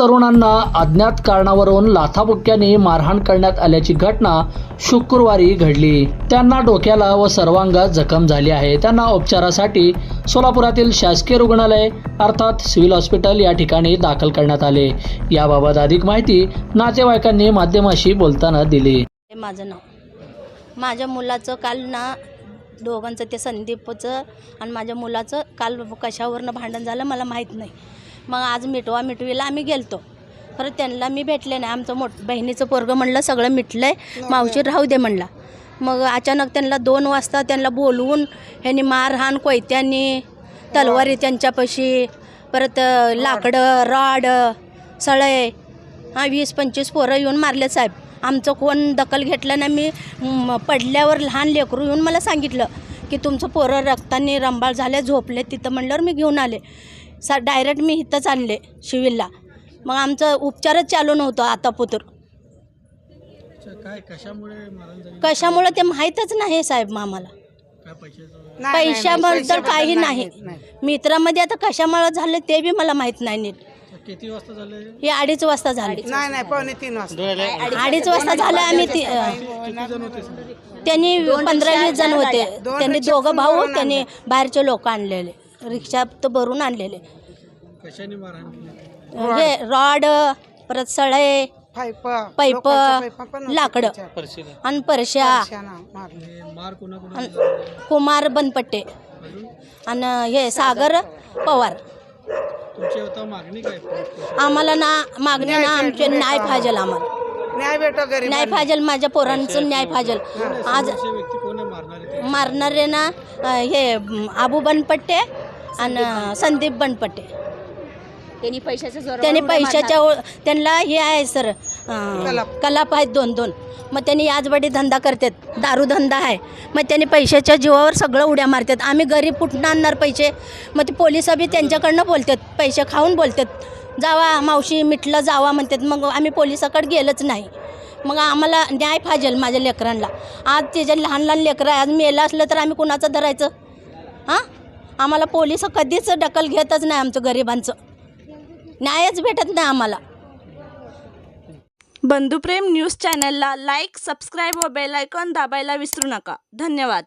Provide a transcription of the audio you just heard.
तरुणांना अज्ञात कारणावरून लाथाबुक्क्याने मारहाण करण्यात आल्याची घटना शुक्रवारी घडली. त्यांना डोक्याला व सर्वांगात जखम झाली आहे. त्यांना उपचारासाठी सोलापुरातील शासकीय रुग्णालय अर्थात सिव्हिल हॉस्पिटल या ठिकाणी दाखल करण्यात आले. याबाबत अधिक माहिती नातेवाईकांनी माध्यमाशी बोलताना दिली. हे माझं नाव. माझ्या मुलाचं काल ना दोघांचं ते संदीपचं आणि माझ्या मुलाचं काल कशावरनं भांडण झालं मला माहीत नाही. मग आज मिटवा मिटवीला आम्ही गेलतो. खरं त्यांना मी भेटले नाही. आमचं मोठ बहिणीचं पोरगं म्हणलं सगळं मिटलं आहे मावशी राहू दे म्हणला. मग अचानक त्यांना दोन वाजता त्यांना बोलवून ह्यांनी मारहाण कोयत्यांनी तलवारी त्यांच्यापाशी परत लाकडं रॉड सळे हां वीस पंचवीस पोरं येऊन मारले साहेब. आमचं कोण दखल घेतलं मी म, पडल्यावर लहान लेकरू येऊन मला सांगितलं की तुमचं पोरं रक्ताने रंबाळ झाले झोपले. तिथं म्हणल्यावर मी घेऊन आले. सा डायरेक्ट मी इथंच आणले शिविलला. मग आमचं उपचारच चालू नव्हतं आता पुतर. काय कशामुळे मारण झाली? कशामुळं ते माहीतच नाही साहेब मग आम्हाला. काय पैशाचं पैशाबद्दल काही नाही मित्रामध्ये आता कशामुळं झालं ते बी मला माहीत नाही नीट. किती वाजता झाले? हे अडीच वाजता झाले. नाही नाही पावणे तीन वाजता. अडीच वाजता झालं आम्ही ती त्यांनी पंधरा वीस जण होते. त्यांनी दोघं भाऊ त्यांनी बाहेरचे लोक आणलेले. रिक्षात भरून आणलेले. कशाने मारहाण केली हे रॉड परत सळे पाईप लाकडं. आणि परश्या. मार कुमार बनपट्टे. आणि हे सागर पवार. तुमची आता मागणी काय? आम्हाला ना मागणी ना आमचे न्याय पाहिजेल आम्हाला. न्याय भेटो गरीब न्याय पाहिजेल माझ्या पोरांचं न्याय पाहिजेल आज व्यक्ती कोण मारणारे मारणारे ना अ, हे आबू बनपट्टे आणि संदीप बनपट्टे त्यांनी पैशाच्या जोरावर त्यांनी उड्या पैशाच्या ओ- त्यांना हे आहे सर अ, कलाप. आहेत दोन दोन. मग त्यांनी याचबडी धंदा करतात दारू धंदा आहे. मग त्यांनी पैशाच्या जीवावर सगळं उड्या मारतात. आम्ही गरीब कुठून आणणार पैसे? मग ते पोलीस बी त्यांच्याकडनं बोलतात पैसे खाऊन बोलतात. जावा मावशी मिठलं जावा म्हणतात. मग आम्ही पोलिसाकडे गेलंच नाही. मग आम्हाला न्याय पाहिजेल माझ्या लेकरांना. आज त्याचे लहान लहान लेकरं आहे आज मेलं असलं तर आम्ही कुणाचं धरायचं? हां? आम्हाला पोलीस कधीच दखल घेतच नाही आमचं गरिबांचं. न्यायच भेटत नाही आम्हाला. बंधुप्रेम न्यूज चॅनलला लाईक सबस्क्राईब व बेल आयकॉन दाबायला विसरू नका. धन्यवाद.